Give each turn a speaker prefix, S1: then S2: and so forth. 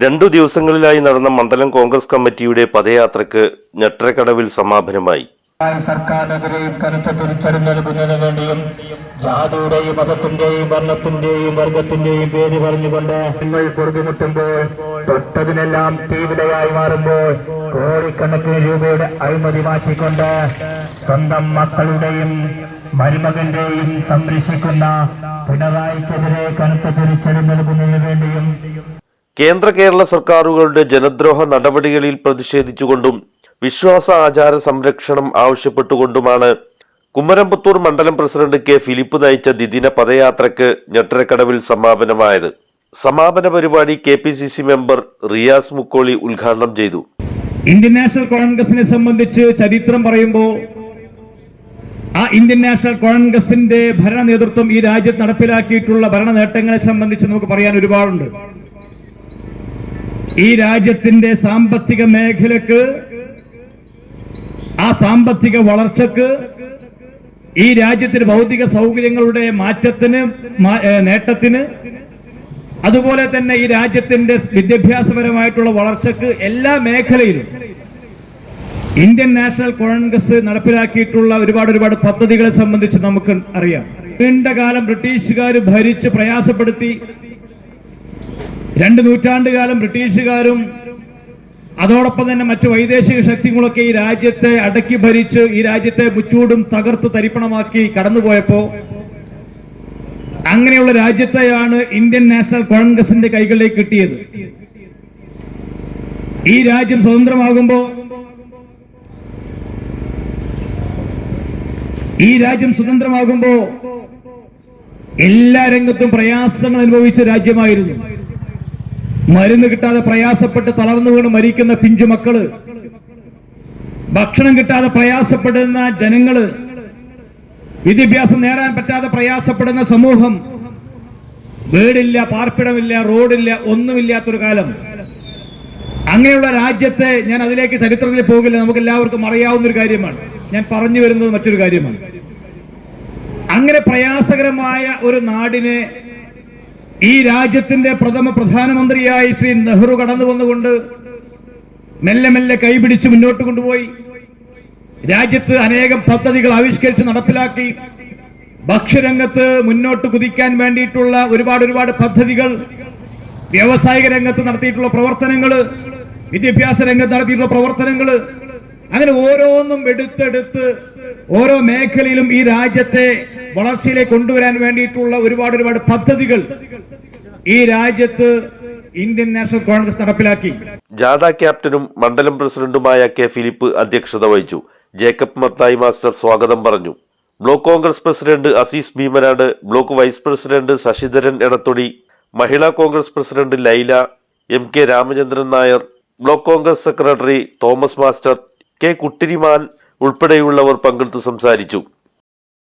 S1: രണ്ടു ദിവസങ്ങളിലായി നടന്ന മണ്ഡലം കോൺഗ്രസ് കമ്മിറ്റിയുടെ പദയാത്രയ്ക്ക് ഞെട്ടരക്കടവിൽ സമാപനമായി.
S2: സർക്കാരിനെതിരെയും കനത്ത തിരിച്ചറിവ് നൽകുന്നതിന് വേണ്ടിയും ജാതിയുടെയും മതത്തിന്റെയും വർണത്തിന്റെയും വർഗത്തിന്റെയും പേര് പറഞ്ഞുകൊണ്ട് നിങ്ങൾ പൊറുതിമുട്ടുമ്പോൾ തൊട്ടതിനെല്ലാം തീവിടയായി മാറുമ്പോൾ കോടിക്കണക്കിന് രൂപയുടെ അഴിമതി മാറ്റിക്കൊണ്ട് സ്വന്തം മക്കളുടെയും മരുമകന്റെയും സംരക്ഷിക്കുന്ന പിണറായിക്കെതിരെ കനത്ത തിരിച്ചറിവ് നൽകുന്നതിന് വേണ്ടിയും
S1: കേന്ദ്ര കേരള സർക്കാരുകളുടെ ജനദ്രോഹ നടപടികളിൽ പ്രതിഷേധിച്ചുകൊണ്ടും വിശ്വാസ ആചാര സംരക്ഷണം ആവശ്യപ്പെട്ടുകൊണ്ടുമാണ് കുമ്മരമ്പത്തൂർ മണ്ഡലം പ്രസിഡന്റ് കെ ഫിലിപ്പ് നയിച്ച ദ്വിദിന പദയാത്രയ്ക്ക് ഞെട്ടരക്കടവിൽ സമാപനമായത്. സമാപന പരിപാടി K P C C member Riyas Mukkoli ഉദ്ഘാടനം ചെയ്തു.
S3: ഇന്ത്യൻ നാഷണൽ കോൺഗ്രസിനെ സംബന്ധിച്ച് ചരിത്രം പറയുമ്പോൾ ആ ഇന്ത്യൻ നാഷണൽ കോൺഗ്രസിന്റെ ഭരണ നേതൃത്വം ഈ രാജ്യത്ത് നടപ്പിലാക്കിയിട്ടുള്ള ഭരണ നേട്ടങ്ങളെ സംബന്ധിച്ച് നമുക്ക് പറയാൻ ഒരുപാടുണ്ട്. ഈ രാജ്യത്തിന്റെ സാമ്പത്തിക മേഖലക്ക് ആ സാമ്പത്തിക വളർച്ചക്ക് ഈ രാജ്യത്തിന് ഭൗതിക സൗകര്യങ്ങളുടെ മാറ്റത്തിന് നേട്ടത്തിന് അതുപോലെ തന്നെ ഈ രാജ്യത്തിന്റെ വിദ്യാഭ്യാസപരമായിട്ടുള്ള വളർച്ചക്ക് എല്ലാ മേഖലയിലും ഇന്ത്യൻ നാഷണൽ കോൺഗ്രസ് നടപ്പിലാക്കിയിട്ടുള്ള ഒരുപാട് ഒരുപാട് പദ്ധതികളെ സംബന്ധിച്ച് നമുക്ക് അറിയാം. നീണ്ടകാലം ബ്രിട്ടീഷുകാർ ഭരിച്ച് പ്രയാസപ്പെടുത്തി രണ്ട് നൂറ്റാണ്ട് കാലം ബ്രിട്ടീഷുകാരും അതോടൊപ്പം തന്നെ മറ്റു വൈദേശിക ശക്തികളൊക്കെ ഈ രാജ്യത്തെ അടക്കി ഭരിച്ച് ഈ രാജ്യത്തെ മുച്ചൂടും തകർത്ത് തരിപ്പണമാക്കി കടന്നുപോയപ്പോ അങ്ങനെയുള്ള രാജ്യത്തെയാണ് ഇന്ത്യൻ നാഷണൽ കോൺഗ്രസിന്റെ കൈകളിലേക്ക് കിട്ടിയത്. ഈ രാജ്യം സ്വതന്ത്രമാകുമ്പോ ഈ രാജ്യം സ്വതന്ത്രമാകുമ്പോ എല്ലാ രംഗത്തും പ്രയാസങ്ങൾ അനുഭവിച്ച രാജ്യമായിരുന്നു. മരുന്ന് കിട്ടാതെ പ്രയാസപ്പെട്ട് തളർന്നു വീണ് മരിക്കുന്ന പിഞ്ചു മക്കൾ. ഭക്ഷണം കിട്ടാതെ പ്രയാസപ്പെടുന്ന ജനങ്ങൾ. വിദ്യാഭ്യാസം നേടാൻ പറ്റാതെ പ്രയാസപ്പെടുന്ന സമൂഹം. വീടില്ല പാർപ്പിടമില്ല റോഡില്ല ഒന്നുമില്ലാത്തൊരു കാലം. അങ്ങനെയുള്ള രാജ്യത്തെ ഞാൻ അതിലേക്ക് ചരിത്രത്തിൽ പോകില്ല. നമുക്ക് എല്ലാവർക്കും അറിയാവുന്ന ഒരു കാര്യമാണ്. ഞാൻ പറഞ്ഞു വരുന്നത് മറ്റൊരു കാര്യമാണ്. അങ്ങനെ പ്രയാസകരമായ ഒരു നാടിനെ ഈ രാജ്യത്തിന്റെ പ്രഥമ പ്രധാനമന്ത്രിയായി ശ്രീ നെഹ്റു കടന്നു വന്നുകൊണ്ട് മെല്ലെ മെല്ലെ കൈപിടിച്ച് മുന്നോട്ട് കൊണ്ടുപോയി. രാജ്യത്ത് അനേകം പദ്ധതികൾ ആവിഷ്കരിച്ച് നടപ്പിലാക്കി. ഭക്ഷ്യരംഗത്ത് മുന്നോട്ട് കുതിക്കാൻ വേണ്ടിയിട്ടുള്ള ഒരുപാട് ഒരുപാട് പദ്ധതികൾ വ്യാവസായിക രംഗത്ത് നടത്തിയിട്ടുള്ള പ്രവർത്തനങ്ങൾ വിദ്യാഭ്യാസ രംഗത്ത് നടത്തിയിട്ടുള്ള പ്രവർത്തനങ്ങൾ അങ്ങനെ ഓരോന്നും എടുത്തെടുത്ത് ഓരോ മേഖലയിലും ഈ രാജ്യത്തെ വളർച്ചയിലേക്ക് കൊണ്ടുവരാൻ വേണ്ടിയിട്ടുള്ള ഒരുപാട് ഒരുപാട് പദ്ധതികൾ ഈ രാജ്യത്ത് ഇന്ത്യൻ നാഷണൽ കോൺഗ്രസ് നടപ്പിലാക്കി.
S1: ജാഥ ക്യാപ്റ്റനും മണ്ഡലം പ്രസിഡന്റുമായ കെ ഫിലിപ്പ് അധ്യക്ഷത വഹിച്ചു. ജേക്കബ് മത്തായി മാസ്റ്റർ സ്വാഗതം പറഞ്ഞു. Block Congress president Azeez Bheemanad block vice president Sasidharan Edathodi Mahila Congress president Laila M K Ramachandran Nair block Congress secretary Thomas master K Kuttiriman ഉൾപ്പെടെയുള്ളവർ പങ്കെടുത്തു സംസാരിച്ചു.